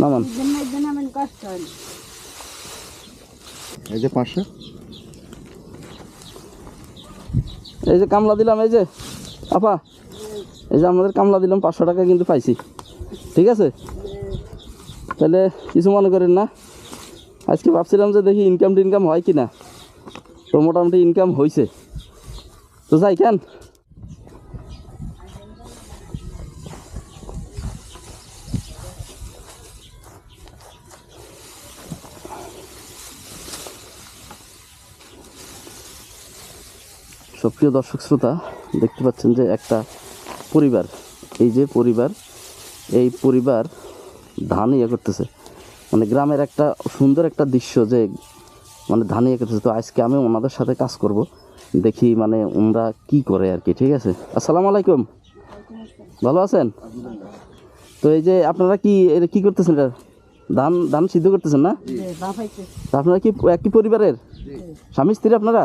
নামান। এই যে পাঁচশো এই যে কামলা দিলাম এই যে। আপা এই যে আমাদের কামলা দিলাম পাঁচশো টাকা কিন্তু পাইছি। ঠিক আছে? তাহলে কিছু মনে করেন না। আজকে ভাবছিলাম যে দেখি ইনকাম টিনকাম হয় কি না তো মোটামুটি ইনকাম হয়েছে তো যাই কেন? সুপ্রিয় দর্শক শ্রোতা দেখতে পাচ্ছেন যে একটা পরিবার এই যে পরিবার এই পরিবার ধান ইয়ে করতেছে। মানে গ্রামের একটা সুন্দর একটা দৃশ্য যে মানে ধান ইয়ে করতেছে। তো আজকে আমি ওনাদের সাথে কাজ করব দেখি মানে ওনারা কি করে আর কি ঠিক আছে? আসসালামু আলাইকুম। ভালো আছেন? তো এই যে আপনারা কি কি করতেছেন এটা? ধান ধান সিদ্ধ করতেছেন না? আপনারা কি একই পরিবারের? স্বামী স্ত্রী আপনারা?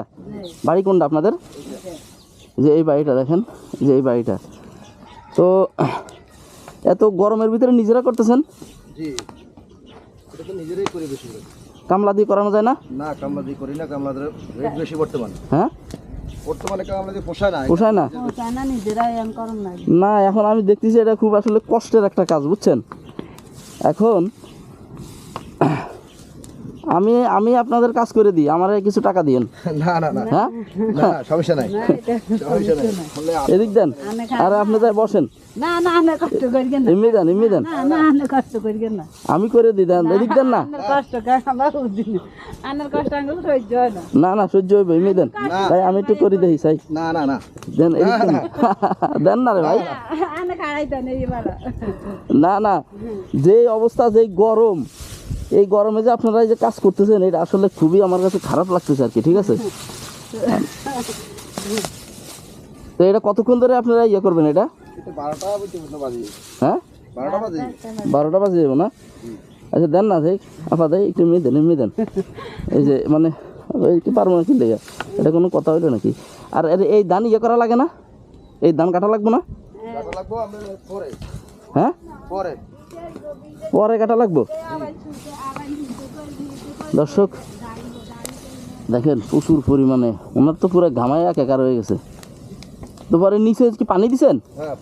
বাড়ি কোনটা আপনাদের? যে এই বাড়িটা দেখেন যে এই বাড়িটা। তো এত গরমের ভিতরে নিজেরা করতেছেন? জি। এটা তো নিজেরাই করি বেশি কামলা দিয়ে করানো যায় না? না কামলা দিয়ে করি না রেট বেশি বর্তমানে। হ্যাঁ? বর্তমানে কামলা দিয়ে পোষায় না। পোষায় না? না নিজেরাই এম করুন না না এখন আমি দেখতেছি এটা খুব আসলে কষ্টের একটা কাজ বুঝছেন? এখন আমি আমি আপনাদের কাজ করে দিই আমার কিছু টাকা দিয়েন। না না না। হ্যাঁ? সমস্যা নাই। এদিক দেন। আর আপনি যাই বসেন। না না আনে কষ্ট করিবেন না। এমনি দেন এমনি দেন। না না আনে কষ্ট করিবেন না। আমি করে দিই দেন। এদিক দেন না। কষ্ট কার আমরা বুঝিনি আনের কষ্ট আঙ্গুল সহ্য হয় না। না না সহ্য হইব এমনি দেন। তাই আমি একটু করে দেখি চাই না না না। দেন এদিক দেন। দেন না রে ভাই। আনে না না। যে অবস্থা যে গরম এই গরমে যে আপনারা এই যে কাজ করতেছেন এটা আসলে খুবই আমার কাছে খারাপ লাগতেছে আর কি ঠিক আছে? তো এটা কতক্ষণ ধরে আপনারা ইয়ে করবেন এটা? এটা বারোটা বাজে হ্যাঁ? বারোটা বাজে। যাব না? আচ্ছা দেন না দেখ আপা দেয় একটু মেয়ে দেন এমনি দেন। এই যে মানে একটু পারব না কি লেগে এটা কোনো কথা হইল নাকি? আর এই ধান ইয়ে করা লাগে না? এই ধান কাটা লাগবো না? হ্যাঁ? পরে কাটা লাগবো? দর্শক দেখেন প্রচুর পরিমাণে ওনার তো পুরো ঘামায় একাকার হয়ে গেছে। তো পরে নিচে কি পানি দিছেন? হ্যাঁ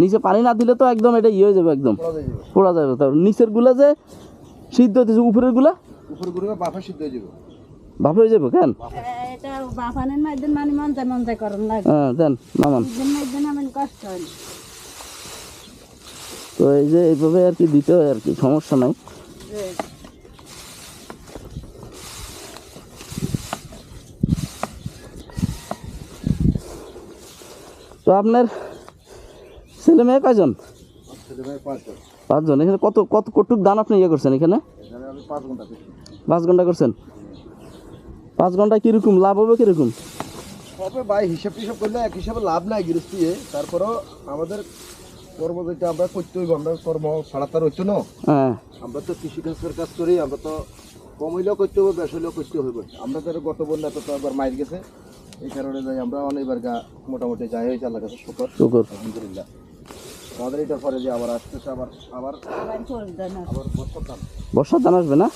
নিচে পানি না দিলে তো একদম এটা ইয়ে হয়ে যাবে একদম। পড়া যাবে। তারপর নিচেরগুলা যে সিদ্ধ হতেছে উপরেরগুলা? বাফা সিদ্ধ হয়ে যাবে। হয়ে কেন? মানে মন মন হ্যাঁ দেন কষ্ট হয় তো এই যে এইভাবে আর কি দিতে হয় আর কি, সমস্যা নাই। তো আপনার ছেলে মেয়ে কয়জন? পাঁচজন। এখানে কত কত কটুক দান আপনি ইয়ে করছেন এখানে? পাঁচ ঘণ্টা করছেন। পাঁচ ঘণ্টা কীরকম? লাভ হবে কীরকম? তবে ভাই হিসাব টিসাব করলে এক হিসাবে লাভ নাই গৃহস্থী তারপরও আমাদের কর্ম যেটা আমরা করতে হইব আমরা কর্ম ছাড়া তার হইতো না? হ্যাঁ। আমরা তো কৃষিকাজের কাজ করি আমরা তো কম হইলেও করতে হবে বেশ হইলেও করতে হইব। আমরা তো গত বন্যা তো একবার মাইর গেছে এই কারণে যাই আমরা অনেকবার গা মোটামুটি যাই হয়েছে আল্লাহ কাছে শুকর। শুকর। আলহামদুলিল্লাহ। আমাদের এটার পরে যে আবার আসতেছে আবার আবার আবার না ধান বর্ষার ধান। আসবে না?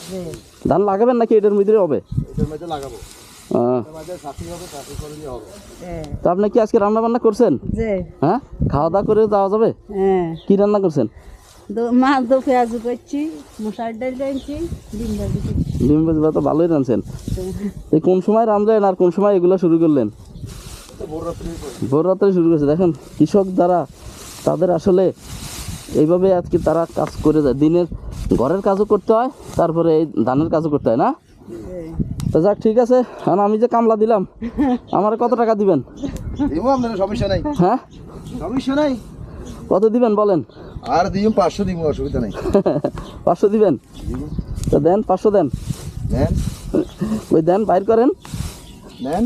ধান লাগাবেন নাকি এটার মধ্যে হবে? এটার মধ্যে লাগাবো। তো আপনি কি আজকে রান্না বান্না করছেন হ্যাঁ? খাওয়া দাওয়া করে যাওয়া যাবে? হ্যাঁ। কি রান্না করছেন? মাছ দো পেঁয়াজ করছি মশার ডাল রাঁধছি ডিম ভাজি ডিম ভাজবা তো ভালোই রাঁধছেন। এই কোন সময় রাঁধলেন আর কোন সময় এগুলো শুরু করলেন? ভোর রাত্রে শুরু করেছে। দেখেন কৃষক যারা তাদের আসলে এইভাবে আজকে তারা কাজ করে যায়। দিনের ঘরের কাজও করতে হয় তারপরে এই ধানের কাজও করতে হয় না? তো যাক ঠিক আছে। এখন আমি যে কামলা দিলাম আমার কত টাকা দিবেন? সমস্যা নাই। হ্যাঁ? সমস্যা নাই। কত দিবেন বলেন? আর দিব পাঁচশো দিব অসুবিধা নাই। পাঁচশো দিবেন? তো দেন পাঁচশো দেন। নেন ওই দেন বাইর করেন। নেন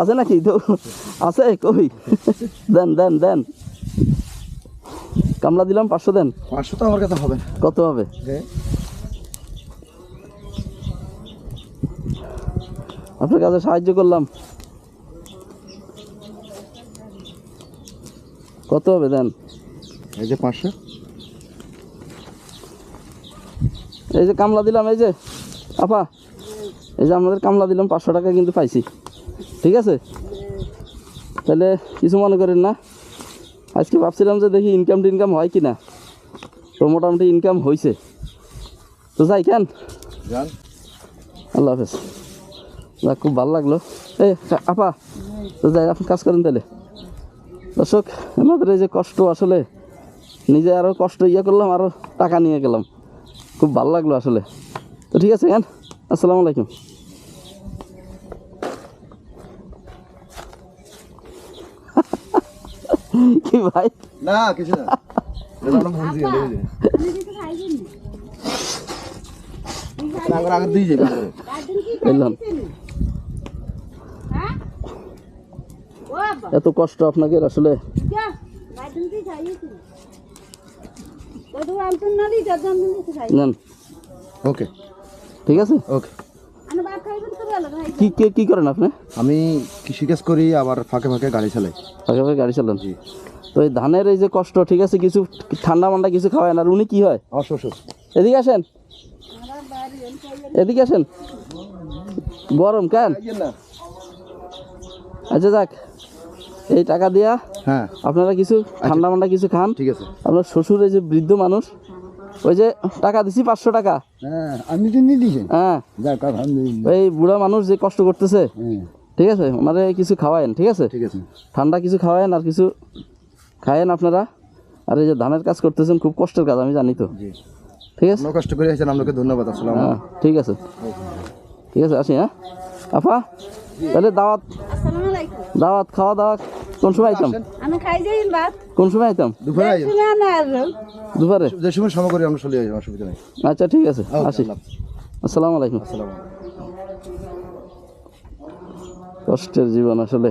আছে নাকি? তো আছে কই? দেন দেন দেন। কামলা দিলাম পাঁচশো দেন। পাঁচশো তো আমার কাছে হবে কত হবে? আপনার কাছে সাহায্য করলাম। কত হবে দেন? এই যে পাঁচশো। এই যে কামলা দিলাম এই যে। আপা এই যে আমাদের কামলা দিলাম পাঁচশো টাকা কিন্তু পাইছি। ঠিক আছে? তাহলে কিছু মনে করেন না। আজকে ভাবছিলাম যে দেখি ইনকাম টিনকাম হয় কি না তো মোটামুটি ইনকাম হয়েছে তো যাই কেন আল্লাহ হাফেজ। যাক খুব ভালো লাগল। এই আপা তো যাই আপনি কাজ করেন তাহলে। দর্শক আমাদের এই যে কষ্ট আসলে নিজে আরও কষ্ট ইয়ে করলাম আরও টাকা নিয়ে গেলাম। খুব ভালো লাগল আসলে। তো ঠিক আছে হ্যাঁ আসসালামু আলাইকুম। কি ভাই? না কিছু না। এটা দিয়ে দিই আপনি কিছু খাইবেন না না আগে দিয়ে যাবে এত কষ্ট আপনাকে আসলে? নেন। ওকে। ঠিক আছে? ওকে। কি কে কি করেন আপনি? আমি কৃষিকাজ করি আবার ফাঁকে ফাঁকে গাড়ি চালাই। ফাঁকে ফাঁকে গাড়ি চালান? তো এই ধানের এই যে কষ্ট ঠিক আছে? কিছু ঠান্ডা মান্ডা কিছু খাওয়ায় না আর উনি কি হয়? শ্বশুর এদিকে আসেন। এদিকে আসেন। গরম কেন? আচ্ছা যাক। এই টাকা দিয়া হ্যাঁ। আপনারা কিছু ঠান্ডা মান্ডা কিছু খান। ঠিক আছে। আপনার শ্বশুর এই যে বৃদ্ধ মানুষ ওই যে টাকা দিছি পাঁচশো টাকা। হ্যাঁ আমি তো নিয়ে দিয়েছেন। হ্যাঁ। যাক আলহামদুলিল্লাহ। ওই বুড়া মানুষ যে কষ্ট করতেছে হ্যাঁ। ঠিক আছে? ওনারে কিছু খাওয়ায়েন ঠিক আছে? ঠিক আছে। ঠান্ডা কিছু খাওয়ায়েন আর কিছু খায়েন আপনারা। আর এই যে ধানের কাজ করতেছেন খুব কষ্টের কাজ আমি জানি তো। ঠিক আছে? কষ্ট করে আছেন আপনাকে ধন্যবাদ আসসালাম হ্যাঁ ঠিক আছে। ঠিক আছে আসি হ্যাঁ? আপা তাহলে দাওয়াত দাওয়াত খাওয়া দাওয়া কোন সময় আইতাম? আমি খাই যাই ভাত। কোন সময় আইতাম? দুপুরে আইতাম। শুনে না আর দুপুরে? যে সময় সময় করি আমরা চলে যাই অসুবিধা নেই। আচ্ছা ঠিক আছে আসি। আসসালামু আলাইকুম। আসসালাম কষ্টের জীবন আসলে।